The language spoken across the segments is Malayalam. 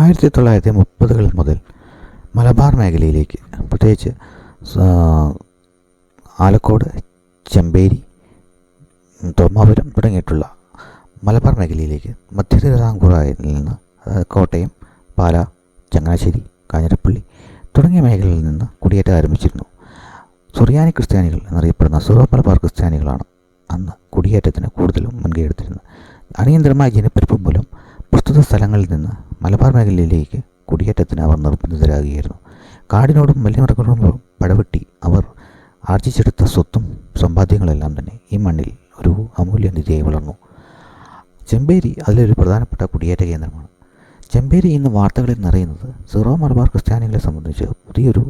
ആയിരത്തി തൊള്ളായിരത്തി മുപ്പതുകൾ മുതൽ മലബാർ മേഖലയിലേക്ക് പ്രത്യേകിച്ച് ആലക്കോട് ചെമ്പേരി തോമാപുരം തുടങ്ങിയിട്ടുള്ള മലബാർ മേഖലയിലേക്ക് മധ്യ നിന്ന് കോട്ടയം പാല ചങ്ങനാശ്ശേരി കാഞ്ഞിരപ്പള്ളി തുടങ്ങിയ മേഖലയിൽ നിന്ന് കുടിയേറ്റം ആരംഭിച്ചിരുന്നു. സുറിയാനി ക്രിസ്ത്യാനികൾ എന്നറിയപ്പെടുന്ന സുറോ മലബാർ ക്രിസ്ത്യാനികളാണ് അന്ന് കുടിയേറ്റത്തിന് കൂടുതലും മുൻകൈ എടുത്തിരുന്നത്. അടിയന്തരമായ ജനപ്പെരുപ്പം മൂലം പ്രസ്തുത സ്ഥലങ്ങളിൽ നിന്ന് മലബാർ മേഖലയിലേക്ക് കുടിയേറ്റത്തിന് അവർ നിർബന്ധിതരാകുകയായിരുന്നു. കാടിനോടും മലിനമൃഗങ്ങളോടും പടവെട്ടി അവർ ആർജിച്ചെടുത്ത സ്വത്തും സമ്പാദ്യങ്ങളെല്ലാം തന്നെ ഈ മണ്ണിൽ ഒരു അമൂല്യ നിധിയായി വളർന്നു. ചെമ്പേരി അതിലൊരു പ്രധാനപ്പെട്ട കുടിയേറ്റ കേന്ദ്രമാണ്. ചെമ്പേരി ഇന്ന് വാർത്തകളിൽ നിറയുന്നത് സിറോ മലബാർ ക്രിസ്ത്യാനികളെ സംബന്ധിച്ച് പുതിയൊരു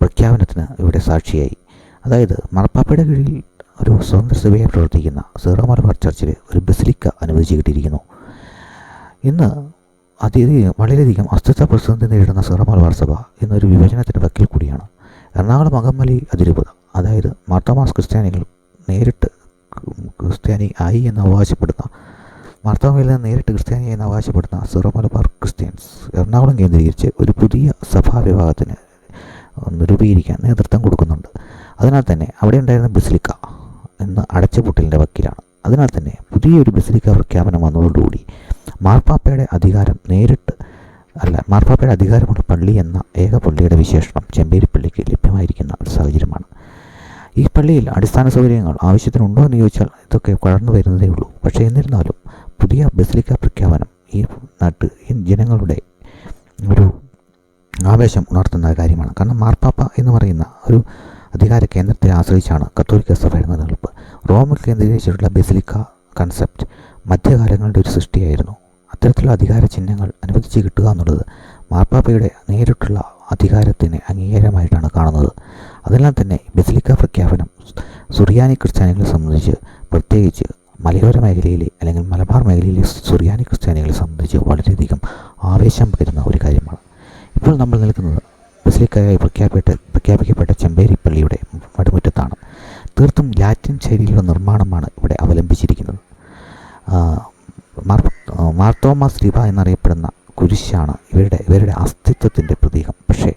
പ്രഖ്യാപനത്തിന് ഇവിടെ സാക്ഷിയായി. അതായത് മാർപ്പാപ്പയുടെ കീഴിൽ ഒരു സ്വതന്ത്ര സഭയായി പ്രവർത്തിക്കുന്ന സിറോ മലബാർ ചർച്ചിൽ ഒരു ബസിലിക്ക അനുവദിച്ചു കിട്ടിയിരിക്കുന്നു. ഇന്ന് അതിയധികം വളരെയധികം അസ്തിത്വ പ്രതിസന്ധി നേരിടുന്ന സീറോ മലബാർ സഭ ഇന്നൊരു വിഭജനത്തിന്റെ വക്കിൽ കൂടിയാണ്. എറണാകുളം അകമലി അതിരൂപത അതായത് മാർത്തോമാസ് ക്രിസ്ത്യാനികൾ നേരിട്ട് ക്രിസ്ത്യാനി ആയി എന്ന് അവകാശപ്പെടുന്ന മാർത്തോമയിൽ നിന്ന് നേരിട്ട് ക്രിസ്ത്യാനി എന്ന് അവകാശപ്പെടുന്ന സീറോ മലബാർ ക്രിസ്ത്യൻസ് എറണാകുളം കേന്ദ്രീകരിച്ച് ഒരു പുതിയ സഭാ വിഭാഗത്തിന് രൂപീകരിക്കാൻ നേതൃത്വം കൊടുക്കുന്നുണ്ട്. അതിനാൽ തന്നെ അവിടെ ഉണ്ടായിരുന്ന ബസിലിക്ക എന്ന അടച്ചുപൂട്ടലിന്റെ വക്കിലാണ്. അതിനാൽ തന്നെ പുതിയൊരു ബസിലിക്ക പ്രഖ്യാപനം വന്നതോടുകൂടി മാർപ്പാപ്പയുടെ അധികാരം നേരിട്ട് അല്ല മാർപ്പാപ്പയുടെ അധികാരമുള്ള പള്ളി എന്ന ഏക പള്ളിയുടെ വിശേഷണം ചെമ്പേരി പള്ളിക്ക് ലഭ്യമായിരിക്കുന്ന ഒരു സാഹചര്യമാണ്. ഈ പള്ളിയിൽ അടിസ്ഥാന സൗകര്യങ്ങൾ ആവശ്യത്തിനുണ്ടോ എന്ന് ചോദിച്ചാൽ ഇതൊക്കെ വളർന്നു വരുന്നതേ ഉള്ളൂ. പക്ഷേ എന്നിരുന്നാലും പുതിയ ബസിലിക്ക പ്രഖ്യാപനം ഈ നാട്ട് ഈ ജനങ്ങളുടെ ഒരു ആവേശം ഉണർത്തുന്ന കാര്യമാണ്. കാരണം മാർപ്പാപ്പ എന്ന് പറയുന്ന ഒരു അധികാര കേന്ദ്രത്തെ ആശ്രയിച്ചാണ് കത്തോലിക്ക സഭയുടെ നിലനിൽപ്പ് റോമിൽ കേന്ദ്രീകരിച്ചിട്ടുള്ള ബസിലിക്ക കൺസെപ്റ്റ് മധ്യകാലങ്ങളുടെ ഒരു സൃഷ്ടിയായിരുന്നു. അത്തരത്തിലുള്ള അധികാര ചിഹ്നങ്ങൾ അനുവദിച്ച് കിട്ടുക എന്നുള്ളത് മാർപ്പാപ്പയുടെ നേരിട്ടുള്ള അധികാരത്തിന് അംഗീകാരമായിട്ടാണ് കാണുന്നത്. അതെല്ലാം തന്നെ ബസിലിക്ക പ്രഖ്യാപനം സുറിയാനി ക്രിസ്ത്യാനികളെ സംബന്ധിച്ച് പ്രത്യേകിച്ച് മലയോര മേഖലയിലെ അല്ലെങ്കിൽ മലബാർ മേഖലയിലെ സുറിയാനി ക്രിസ്ത്യാനികളെ സംബന്ധിച്ച് വളരെയധികം ആവേശം പകരുന്ന ഒരു കാര്യമാണ്. ഇപ്പോൾ നമ്മൾ നിൽക്കുന്നത് ബസിലിക്കായി പ്രഖ്യാപിക്കപ്പെട്ട പ്രഖ്യാപിക്കപ്പെട്ട ചെമ്പേരി പള്ളിയുടെ വടുമുറ്റത്താണ് തീർത്തും ലാറ്റിൻ ശൈലിയിലുള്ള നിർമ്മാണമാണ് ഇവിടെ അവലംബിച്ചിരിക്കുന്നത്. മാർത്തോമ ശ്രീബ എന്നറിയപ്പെടുന്ന കുരിശാണ് ഇവരുടെ ഇവരുടെ അസ്തിത്വത്തിന്റെ പ്രതീകം. പക്ഷേ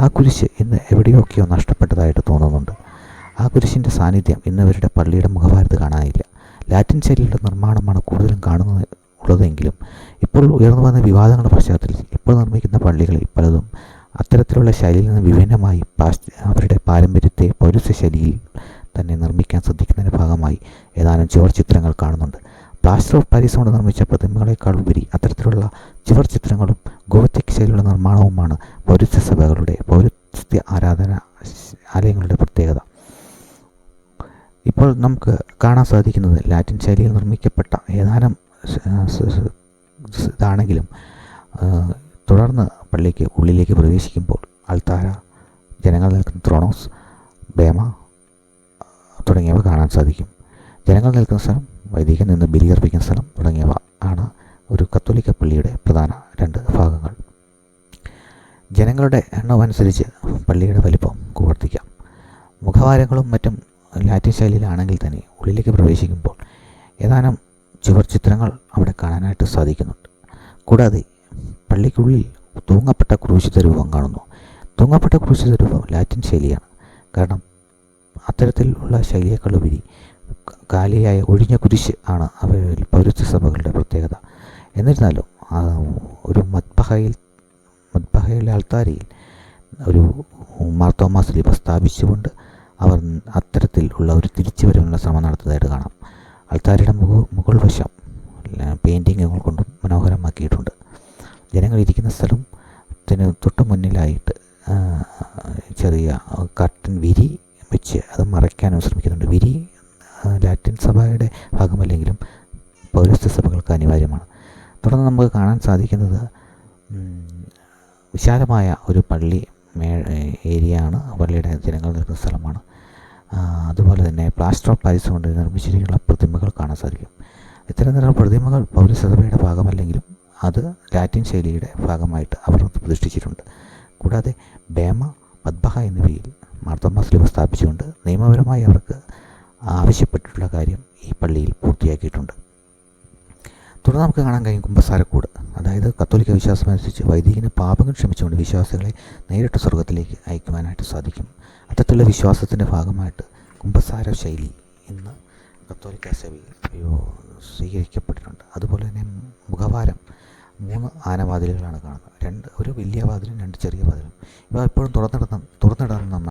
ആ കുരിശ് ഇന്ന് എവിടെയൊക്കെയോ നഷ്ടപ്പെട്ടതായിട്ട് തോന്നുന്നുണ്ട്. ആ കുരിശിന്റെ സാന്നിധ്യം ഇന്ന് ഇവരുടെ പള്ളിയുടെ മുഖഭാരത്ത് കാണാനില്ല. ലാറ്റിൻ ശൈലിയുടെ നിർമ്മാണമാണ് കൂടുതലും കാണുന്നത് ഉള്ളതെങ്കിലും ഇപ്പോൾ ഉയർന്നു വന്ന വിവാദങ്ങളുടെ പശ്ചാത്തലത്തിൽ ഇപ്പോൾ നിർമ്മിക്കുന്ന പള്ളികളിൽ പലതും അത്തരത്തിലുള്ള ശൈലിയിൽ നിന്ന് വിഭിന്നമായി അവരുടെ പാരമ്പര്യത്തെ പൗരസ്യ ശൈലിയിൽ തന്നെ നിർമ്മിക്കാൻ ശ്രദ്ധിക്കുന്നതിന്റെ ഭാഗമായി ഏതാനും ചുവർ ചിത്രങ്ങൾ കാണുന്നുണ്ട്. പ്ലാസ്റ്റർ ഓഫ് പാരീസ് കൊണ്ട് നിർമ്മിച്ച പ്രതിമകളെക്കാൾ ഉപരി അത്തരത്തിലുള്ള ചുവർ ചിത്രങ്ങളും ഗോത്തിക് ശൈലിയുള്ള നിർമ്മാണവുമാണ് പൗരസ്ത്യ സഭകളുടെ പൗരസ്ത്യ ആരാധന ആലയങ്ങളുടെ പ്രത്യേകത. ഇപ്പോൾ നമുക്ക് കാണാൻ സാധിക്കുന്നത് ലാറ്റിൻ ശൈലിയിൽ നിർമ്മിക്കപ്പെട്ട ഏതാനും ഇതാണെങ്കിലും തുടർന്ന് പള്ളിക്ക് ഉള്ളിലേക്ക് പ്രവേശിക്കുമ്പോൾ അൾത്താര ജനങ്ങൾ നിൽക്കുന്ന ത്രോണോസ് ബേമ തുടങ്ങിയവ കാണാൻ സാധിക്കും. ജനങ്ങൾ നിൽക്കുന്ന സ്ഥലം വൈദികൻ നിന്ന് ബലിയർപ്പിക്കുന്ന സ്ഥലം തുടങ്ങിയവ ആണ് ഒരു കത്തോലിക്ക പള്ളിയുടെ പ്രധാന രണ്ട് ഭാഗങ്ങൾ. ജനങ്ങളുടെ എണ്ണം അനുസരിച്ച് പള്ളിയുടെ വലിപ്പം വർദ്ധിക്കാം മുഖവാരങ്ങളും മറ്റും ലാറ്റിൻ ശൈലിയിലാണെങ്കിൽ തന്നെ ഉള്ളിലേക്ക് പ്രവേശിക്കുമ്പോൾ ഏതാനും ചുവർ ചിത്രങ്ങൾ അവിടെ കാണാനായിട്ട് സാധിക്കുന്നുണ്ട്. കൂടാതെ പള്ളിക്കുള്ളിൽ തൂങ്ങപ്പെട്ട ക്രൂശിത രൂപം കാണുന്നു. തൂങ്ങപ്പെട്ട ക്രൂശിത രൂപം ലാറ്റിൻ ശൈലിയാണ്. കാരണം അത്തരത്തിലുള്ള ക- കാലിയായ ഒഴിഞ്ഞ കുരിശ് ആണ് അവയിൽ പൗരസ്ത്യ സഭകളുടെ പ്രത്യേകത. എന്നിരുന്നാലും ഒരു മത്ബഹയിൽ മത്ബഹയിലെ ആൾത്താരിയിൽ ഒരു മാർത്തോമാ സ്ലീപ സ്ഥാപിച്ചുകൊണ്ട് അവർ അത്തരത്തിൽ ഉള്ള ഒരു തിരിച്ചു വരവിനുള്ള ശ്രമം നടത്തുന്നതായിട്ട് കാണാം. ആൾത്താരയുടെ മുക മുകൾ വശം പെയിന്റിങ്ങുകൾ കൊണ്ടും മനോഹരമാക്കിയിട്ടുണ്ട്. ജനങ്ങൾ ഇരിക്കുന്ന സ്ഥലം ത്തിന് തൊട്ട് മുന്നിലായിട്ട് ചെറിയ കർട്ടൻ വിരി വെച്ച് അത് മറയ്ക്കാനും ശ്രമിക്കുന്നുണ്ട്. വിരി ലാറ്റിൻ സഭയുടെ ഭാഗമല്ലെങ്കിലും പൗരസ്ത്യ സഭകൾക്ക് അനിവാര്യമാണ്. തുടർന്ന് നമുക്ക് കാണാൻ സാധിക്കുന്നത് വിശാലമായ ഒരു പള്ളി മേ ഏരിയ ആണ് പള്ളിയുടെ ജനങ്ങൾ നിൽക്കുന്ന സ്ഥലമാണ്. അതുപോലെ തന്നെ പ്ലാസ്റ്റർ ഓഫ് പാരീസ് കൊണ്ട് നിർമ്മിച്ചിരിക്കുന്ന പ്രതിമകൾ കാണാൻ സാധിക്കും. ഇത്തരം തരം പ്രതിമകൾ പൗരസഭയുടെ ഭാഗമല്ലെങ്കിലും അത് ലാറ്റിൻ ശൈലിയുടെ ഭാഗമായിട്ട് അവർ പ്രതിഷ്ഠിച്ചിട്ടുണ്ട്. കൂടാതെ ബേമ പത്ബഹ എന്നിവയിൽ മാർത്തോമാ സ്ലിബ സ്ഥാപിച്ചുകൊണ്ട് നിയമപരമായി അവർക്ക് ആവശ്യപ്പെട്ടിട്ടുള്ള കാര്യം ഈ പള്ളിയിൽ പൂർത്തിയാക്കിയിട്ടുണ്ട്. തുടർന്ന് നമുക്ക് കാണാൻ കഴിയും കുമ്പസാരക്കൂട്. അതായത് കത്തോലിക്ക വിശ്വാസം അനുസരിച്ച് വൈദികന് പാപങ്ങൾ ക്ഷമിച്ചുകൊണ്ട് വിശ്വാസികളെ നേരിട്ട് സ്വർഗത്തിലേക്ക് അയക്കുവാനായിട്ട് സാധിക്കും. അത്തരത്തിലുള്ള വിശ്വാസത്തിന്റെ ഭാഗമായിട്ട് കുമ്പസാര ശൈലി ഇന്ന് കത്തോലിക്ക സഭയിൽ സ്വീകരിക്കപ്പെട്ടിട്ടുണ്ട്. അതുപോലെ തന്നെ മുഖവാരം മൂന്ന് ആനവാതിലുകളാണ് കാണുന്നത്. രണ്ട് ഒരു വലിയ വാതിലും രണ്ട് ചെറിയ വാതിലും. ഇവ എപ്പോഴും തുറന്നിടുന്ന തുറന്നിടുന്ന